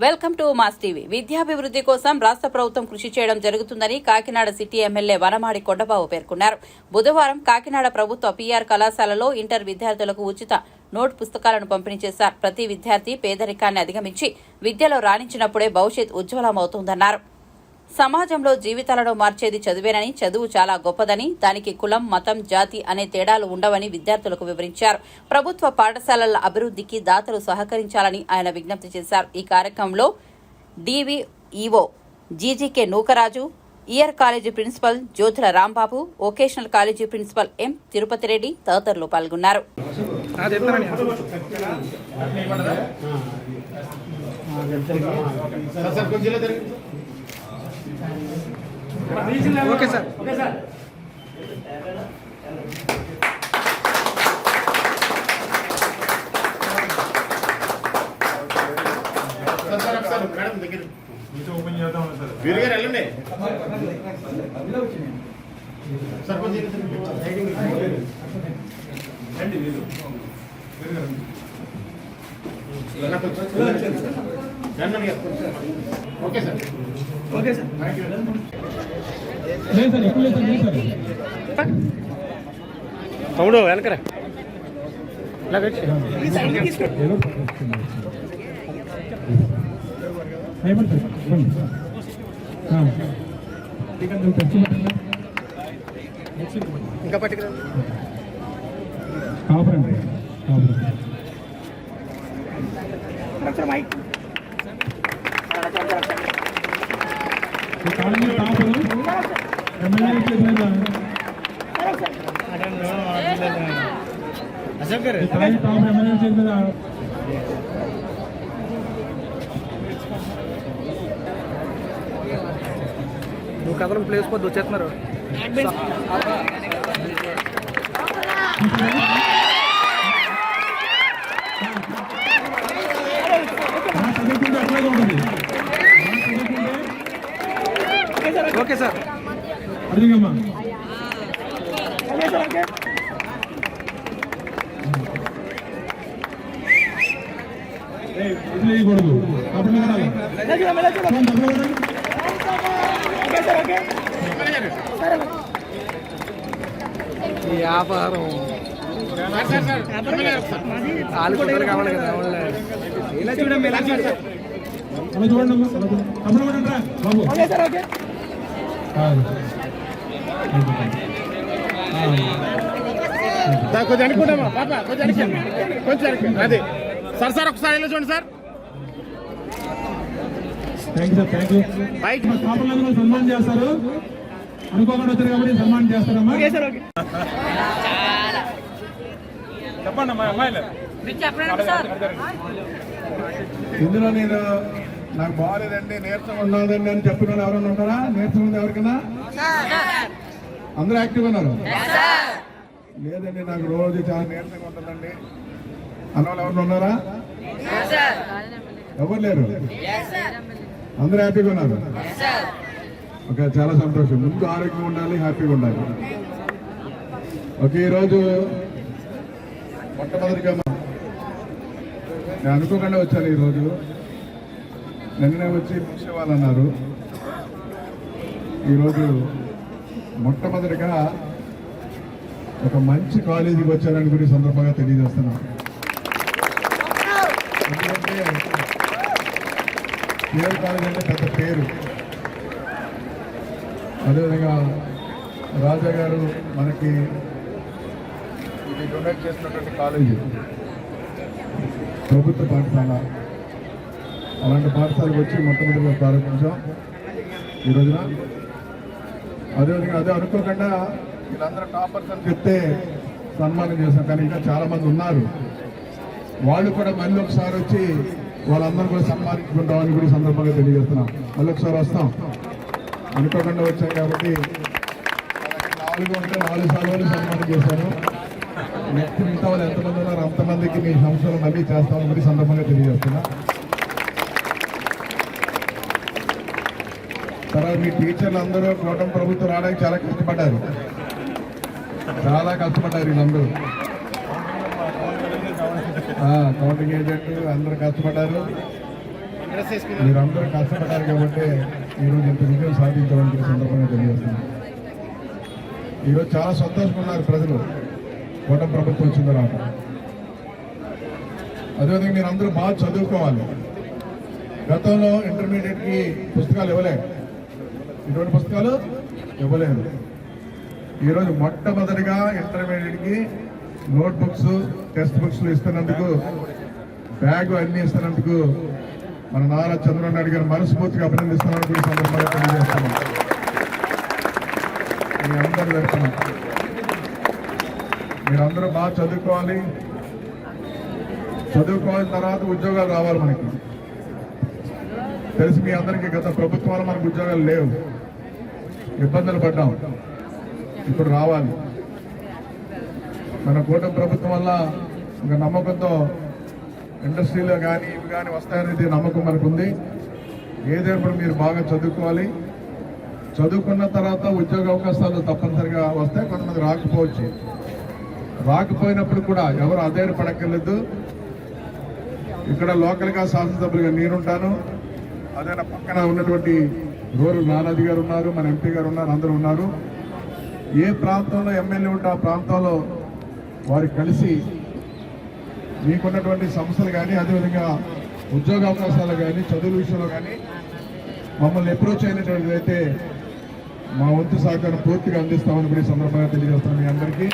Welcome to mass TV. విద్యాభివృద్ధి కోసం రాష్ట్ర ప్రభుత్వం కృషి చేయడం జరుగుతుందని కాకినాడ సిటీ ఎమ్మెల్యే వనమాడి కొండబాబు పేర్కొన్నారు. బుధవారం కాకినాడ ప్రభుత్వ పీఆర్ కళాశాలలో ఇంటర్ విద్యార్థులకు ఉచిత నోట్ పుస్తకాలను పంపిణీ చేశారు. ప్రతి విద్యార్థి పేదరికాన్ని అధిగమించి విద్యలో రాణించినప్పుడే భవిష్యత్ ఉజ్వలమవుతుందన్నారు. సమాజంలో జీవితాలను మార్చేది చదివేనని చదువు చాలా గొప్పదని దానికి కులం మతం జాతి అనే తేడాలు ఉండవని విద్యార్థులకు వివరించారు ప్రభుత్వ పాఠశాలల అభివృద్ధికి దాతలు సహకరించాలని ఆయన విజ్ఞప్తి చేశారు ఈ కార్యక్రమంలో DVEO GGK Nookaraju year college principal Jyothula Rambabu vocational college principal M Tirupati Reddy తదితరులు పాల్గొన్నారు అది ఎత్తానండి ఓకే సార్. ఓపెన్ చేద్దాం సార్. వీరుగారు వెళ్ళండి సర్పంచ్ రండి వీరు ఓకే సార్. Okay sir. తమ్ముడు వెనకరా. ఇలా పెట్టి ఇంకా పట్టుకురా. కాపురండి కాపురం. Mic. ఈ కాలనీ కాపురం ఎమ్మెల్యే చేసిన అశోక్ గారు ఈ కాలనీ కాపురం ఎమ్మెల్యే చేసిన నువ్వు కథలకు ప్లేస్ పొద్దు వచ్చేస్తున్నారు మా చదువుకుంటే అట్లాగే ఉంటుంది ఓకే సార్ అడిగమ్మా వదిలేయకూడదు అప్పుడు డబ్బులు ఇవ్వడం. ఈ వ్యాపారం వాళ్ళు కుదరదు కావాలి కదా వాళ్ళ ఇలా చూడండి ఇలా చూడండి అలా చూడండి అమ్మా. అలా చూడండి. డబ్బులు కొంచెం అనుకుంటామా? పాప కొంచెం అనుకోండి కొంచెం అనుకోండి అదే. సార్ సార్ ఒకసారి ఇలా చూడండి sir. Thank you sir thank you bike మా పాపలందరూ సన్మానం చేస్తారు. అనుకోకుండా వచ్చారు కాబట్టి సన్మానం చేస్తారమ్మా. చెప్పండి అమ్మా అమ్మాయిలు. ఇందులో నేను నాకు బాగాలేదండి నీరసం ఉన్నదండి అని చెప్పిన వాళ్ళు ఎవరైనా ఉంటారా? నీరసం ఉంది ఎవరికైనా? అందరూ యాక్టివ్ ఉన్నారు? లేదండి నాకు రోజు చాలా నీరసంగా ఉంటుందండి. అన్న వాళ్ళు ఉన్నారా? ఎవరు లేరు? అందరూ హ్యాపీగా ఉన్నారు? ఓకే చాలా సంతోషం. ముందు ఆరోగ్యంగా ఉండాలి హ్యాపీగా ఉండాలి. ఓకే ఈరోజు మొట్టమొదటిగా నేను అనుకోకుండా వచ్చాను ఈరోజు. నిన్ననే వచ్చి ముగిసేవాళ్ళు అన్నారు ఈరోజు మొట్టమొదటిగా ఒక మంచి కాలేజీకి వచ్చారని కూడా సందర్భంగా తెలియజేస్తున్నాను ఎందుకంటే పేరు కాలేజ్ అంటే పెద్ద పేరు. అదేవిధంగా రాజా గారు మనకి ఇది డొనేట్ చేసినటువంటి కాలేజీ. ప్రభుత్వ పాఠశాల. అలాంటి పాఠశాలకు వచ్చి మొట్టమొదటిగా ప్రారంభించాం ఈ రోజున. అదేవిధంగా అదే అనుకోకుండా వీళ్ళందరూ టాపర్స్ అని చెప్తే సన్మానం చేశాం. కానీ ఇంకా చాలామంది ఉన్నారు. వాళ్ళు కూడా మళ్ళీ ఒకసారి వచ్చి వాళ్ళందరూ కూడా సన్మానించుకుంటామని కూడా సందర్భంగా తెలియజేస్తున్నాం. మళ్ళీ ఒకసారి వస్తాం. అనుకోకుండా వచ్చాం కాబట్టి నాలుగు ఉంటే నాలుగు సార్లు సన్మానం చేశాను. నెక్స్ట్ మిగతా వాళ్ళు ఎంతమంది ఉన్నారు అంతమందికి మీ సంస్థలు మళ్ళీ చేస్తామని కూడా సందర్భంగా తెలియజేస్తున్నా. తర్వాత మీ టీచర్లు అందరూ కూటమి ప్రభుత్వం రావడానికి చాలా కష్టపడ్డారు. చాలా కష్టపడ్డారు వీళ్ళందరూ. కౌంటింగ్ ఏజెంట్ అందరూ కష్టపడ్డారు. మీరందరూ కష్టపడ్డారు కాబట్టి ఈరోజు ఇంత విజయం సాధించడానికి సందర్భంగా తెలియజేస్తున్నాను. ఈరోజు చాలా సంతోషంగా ఉన్నారు ప్రజలు కూటమి ప్రభుత్వం వచ్చిన తర్వాత. అదేవిధంగా మీరు అందరూ బాగా చదువుకోవాలి. గతంలో ఇంటర్మీడియట్కి పుస్తకాలు ఇవ్వలేదు ఇటువంటి పుస్తకాలు ఇవ్వలేదు ఈరోజు మొట్టమొదటిగా ఇంటర్మీడియట్కి నోట్ బుక్స్ టెక్స్ట్ బుక్స్లు ఇస్తున్నందుకు బ్యాగ్ అన్ని ఇస్తున్నందుకు మన నారా చంద్రబాబు నాయుడు గారు మనస్ఫూర్తిగా అభినందిస్తున్నాను కూడా ఈ సందర్భంగా తెలియజేస్తున్నాం. మీ మీరందరూ బాగా చదువుకోవాలి. చదువుకోవాలి తర్వాత ఉద్యోగాలు రావాలి మనకి. తెలిసి మీ అందరికీ గత ప్రభుత్వాలు మనకు ఉద్యోగాలు లేవు. ఇబ్బందులు పడ్డాం. ఇప్పుడు రావాలి. మన కూటమి ప్రభుత్వం వల్ల ఒక నమ్మకంతో ఇండస్ట్రీలో కానీ ఇవి కానీ వస్తాయనేది నమ్మకం మనకు ఉంది ఏదైనప్పుడు మీరు బాగా చదువుకోవాలి. చదువుకున్న తర్వాత ఉద్యోగ అవకాశాలు తప్పనిసరిగా వస్తాయి. కొంతమంది రాకపోవచ్చు. రాకపోయినప్పుడు కూడా ఎవరు అధైర్య పడక్కర్లేదు ఇక్కడ లోకల్గా శాసనసభ్యులుగా నేనుంటాను. అదే నా పక్కన ఉన్నటువంటి గోరు నానాజీ గారు ఉన్నారు మన ఎంపీ గారు ఉన్నారు అందరూ ఉన్నారు. ఏ ప్రాంతంలో ఎమ్మెల్యే ఉంటే ఆ ప్రాంతంలో వారు కలిసి మీకున్నటువంటి సమస్యలు కానీ అదేవిధంగా ఉద్యోగ అవకాశాలు కానీ చదువుల విషయంలో కానీ మమ్మల్ని అప్రోచ్ అయినటువంటిది అయితే మా వంతు సహకారం పూర్తిగా అందిస్తామని కూడా ఈ సందర్భంగా తెలియజేస్తాను మీ అందరికీ.